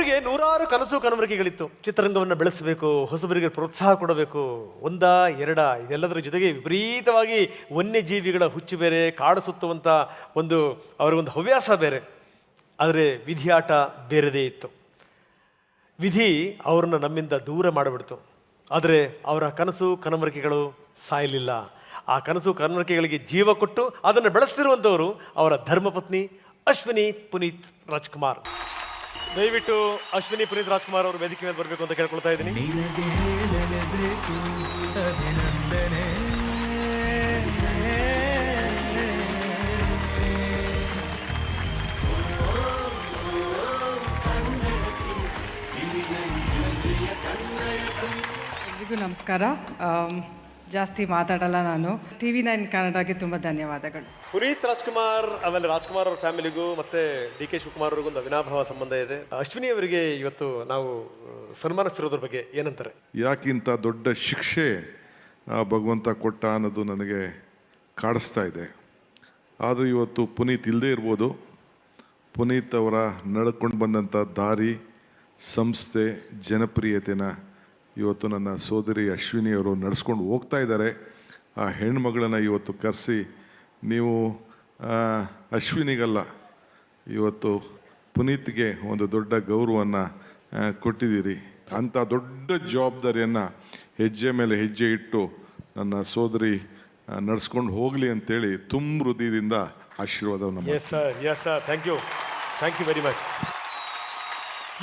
ಅವರಿಗೆ ನೂರಾರು ಕನಸು ಕನವರಿಕೆಗಳಿತ್ತು ಚಿತ್ರರಂಗವನ್ನು ಬೆಳೆಸಬೇಕು, ಹೊಸಬರಿಗೆ ಪ್ರೋತ್ಸಾಹ ಕೊಡಬೇಕು, ಒಂದ, ಎರಡ, ಇದೆಲ್ಲದರ ಜೊತೆಗೆ ವಿಪರೀತವಾಗಿ ವನ್ಯಜೀವಿಗಳ ಹುಚ್ಚು ಬೇರೆ, ಕಾಡು ಸುತ್ತುವಂಥ ಒಂದು ಅವರಿಗೊಂದು ಹವ್ಯಾಸ ಬೇರೆ. ಆದರೆ ವಿಧಿಯಾಟ ಬೇರೆದೇ ಇತ್ತು. ವಿಧಿ ಅವರನ್ನು ನಮ್ಮಿಂದ ದೂರ ಮಾಡಿಬಿಡ್ತು. ಆದರೆ ಅವರ ಕನಸು ಕನವರಿಕೆಗಳು ಸಾಯಲಿಲ್ಲ. ಆ ಕನಸು ಕನವರಿಕೆಗಳಿಗೆ ಜೀವ ಕೊಟ್ಟು ಅದನ್ನು ಬೆಳೆಸ್ತಿರುವಂಥವರು ಅವರ ಧರ್ಮಪತ್ನಿ ಅಶ್ವಿನಿ ಪುನೀತ್ ರಾಜ್ಕುಮಾರ್. ದಯವಿಟ್ಟು ಅಶ್ವಿನಿ ಪುನೀತ್ ರಾಜ್ಕುಮಾರ್ ಅವರು ವೇದಿಕೆ ಮೇಲೆ ಬರಬೇಕು ಅಂತ ಕೇಳ್ಕೊಳ್ತಾ ಇದ್ದೀನಿ. ನಿನಗೆ ಹೇಳಲೇಬೇಕು ಅಭಿನಂದನೆ. ಎಲ್ರಿಗೂ ನಮಸ್ಕಾರ. ಜಾಸ್ತಿ ಮಾತಾಡಲ್ಲ ನಾನು. ಟಿ ವಿ ನೈನ್ ಕನ್ನಡಗೆ ತುಂಬ ಧನ್ಯವಾದಗಳು. ಪುನೀತ್ ರಾಜ್ಕುಮಾರ್ ಆಮೇಲೆ ರಾಜ್ಕುಮಾರ್ ಅವರ ಫ್ಯಾಮಿಲಿಗೂ ಮತ್ತೆ ಡಿ ಕೆ ಶಿವಕುಮಾರ್ ಅವ್ರಿಗೂ ಒಂದು ಅವಿನಾಭಾವ ಸಂಬಂಧ ಇದೆ. ಅಶ್ವಿನಿ ಅವರಿಗೆ ಇವತ್ತು ನಾವು ಸನ್ಮಾನಿಸಿರೋದ್ರ ಸನ್ಮಾನಿಸ್ತಿರೋದ್ರ ಬಗ್ಗೆ ಏನಂತಾರೆ? ಯಾಕಿಂತ ದೊಡ್ಡ ಶಿಕ್ಷೆ ಆ ಭಗವಂತ ಕೊಟ್ಟ ಅನ್ನೋದು ನನಗೆ ಕಾಡಿಸ್ತಾ ಇದೆ. ಆದರೂ ಇವತ್ತು ಪುನೀತ್ ಇಲ್ಲದೇ ಇರ್ಬೋದು. ಪುನೀತ್ ಅವರ ನಡ್ಕೊಂಡು ಬಂದಂಥ ದಾರಿ ಸಂಸ್ಥೆ ಜನಪ್ರಿಯತೆನ ಇವತ್ತು ನನ್ನ ಸೋದರಿ ಅಶ್ವಿನಿ ಅವರು ನಡೆಸ್ಕೊಂಡು ಹೋಗ್ತಾ ಇದ್ದಾರೆ. ಆ ಹೆಣ್ಮಗಳನ್ನು ಇವತ್ತು ಕರೆಸಿ ನೀವು ಅಶ್ವಿನಿಗಲ್ಲ ಇವತ್ತು ಪುನೀತ್ಗೆ ಒಂದು ದೊಡ್ಡ ಗೌರವವನ್ನು ಕೊಟ್ಟಿದ್ದೀರಿ. ಅಂಥ ದೊಡ್ಡ ಜವಾಬ್ದಾರಿಯನ್ನು ಹೆಜ್ಜೆ ಮೇಲೆ ಹೆಜ್ಜೆ ಇಟ್ಟು ನನ್ನ ಸೋದರಿ ನಡೆಸ್ಕೊಂಡು ಹೋಗಲಿ ಅಂತೇಳಿ ತುಂಬ ಹೃದಯದಿಂದ ಆಶೀರ್ವಾದವನ್ನು yes sir yes sir thank you thank you very much